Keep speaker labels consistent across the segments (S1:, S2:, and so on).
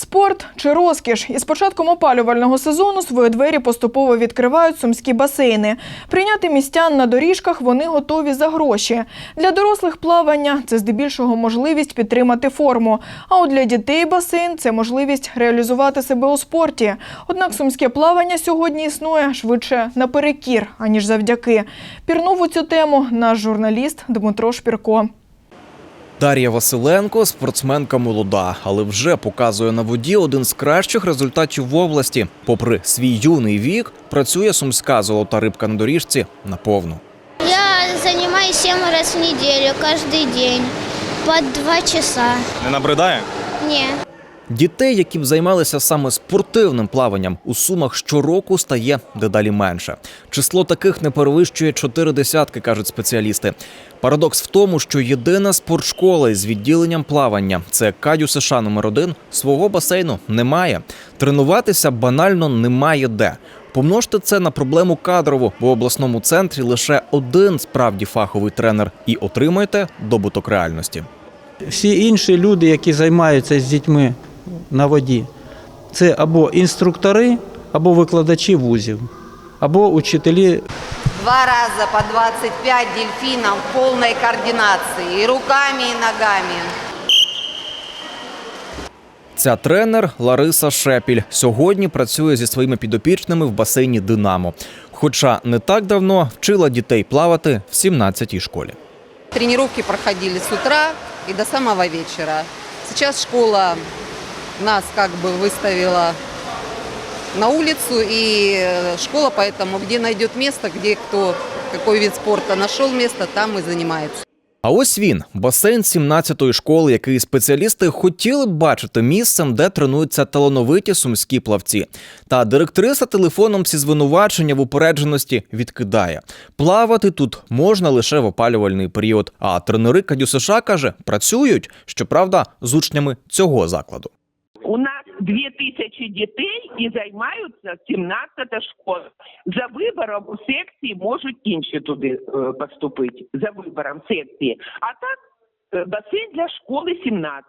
S1: Спорт чи розкіш? Із початком опалювального сезону свої двері поступово відкривають сумські басейни. Прийняти містян на доріжках вони готові за гроші. Для дорослих плавання це здебільшого можливість підтримати форму. А от для дітей басейн це можливість реалізувати себе у спорті. Однак сумське плавання сьогодні існує швидше наперекір, аніж завдяки. Пірнув у цю тему наш журналіст Дмитро Шпірко.
S2: Дар'я Василенко спортсменка молода, але вже показує на воді один з кращих результатів в області. Попри свій юний вік, працює сумська золота рибка на доріжці наповну.
S3: Я займаюся 7 разів в неделю, кожен день, по 2 часа.
S4: Не набридає?
S3: Не.
S2: Дітей, які б займалися саме спортивним плаванням, у сумах щороку стає дедалі менше. Число таких не перевищує чотири десятки, кажуть спеціалісти. Парадокс в тому, що єдина спортшкола із відділенням плавання це Кадю США номер 1 свого басейну немає. Тренуватися банально немає де. Помножте це на проблему кадрову, в обласному центрі лише один справді фаховий тренер, і отримаєте добуток реальності.
S5: Всі інші люди, які займаються з дітьми на воді, це або інструктори, або викладачі вузів, або учителі
S6: Два раза по 25 дельфинов в полной координации и руками, и ногами.
S2: Ця тренер Лариса Шепіль сьогодні працює зі своїми підопічними в басейні Динамо. Хоча не так давно вчила дітей плавати в 17-й школі.
S6: Тренировки проходили с утра и до самого вечера. Сейчас школа нас как бы выставила на улицу, и э, школа поэтому, где найдет место, где кто, какой вид спорта нашел место, там и занимается.
S2: А ось він басейн 17-ї школи, який спеціалісти хотіли б бачити місцем, де тренуються талановиті сумські плавці. Та директриса телефоном ці звинувачення в упередженості відкидає. Плавати тут можна лише в опалювальний період. А тренери Кадю США каже, працюють, щоправда, з учнями цього закладу.
S7: У нас 2000 дітей і займаються 17 школа. За вибором у секції можуть інші туди е, поступити. За вибором секції. А так е, басейн для школи 17.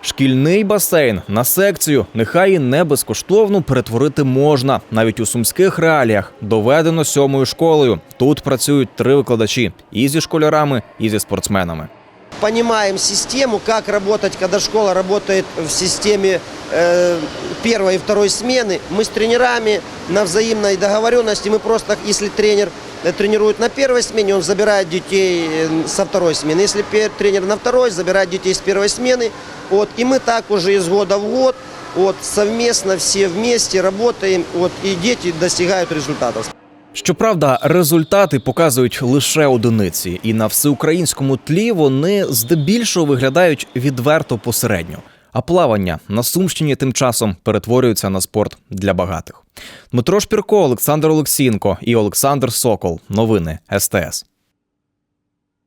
S2: Шкільний басейн на секцію нехай і не безкоштовно перетворити можна. Навіть у сумських реаліях доведено сьомою школою. Тут працюють три викладачі і зі школярами, і зі спортсменами.
S8: Понимаем систему, как работать, когда школа работает в системе э, первой и второй смены. Мы с тренерами на взаимной договоренности, мы просто, если тренер э, тренирует на первой смене, он забирает детей э, со второй смены. Если тренер на второй, забирает детей с первой смены. Вот, и мы так уже из года в год вот, совместно все вместе работаем, вот, и дети достигают результатов.
S2: Щоправда, результати показують лише одиниці, і на всеукраїнському тлі вони здебільшого виглядають відверто посередньо. А плавання на Сумщині тим часом перетворюється на спорт для багатих. Дмитро Шпірко, Олександр Олексінко і Олександр Сокол. Новини СТС.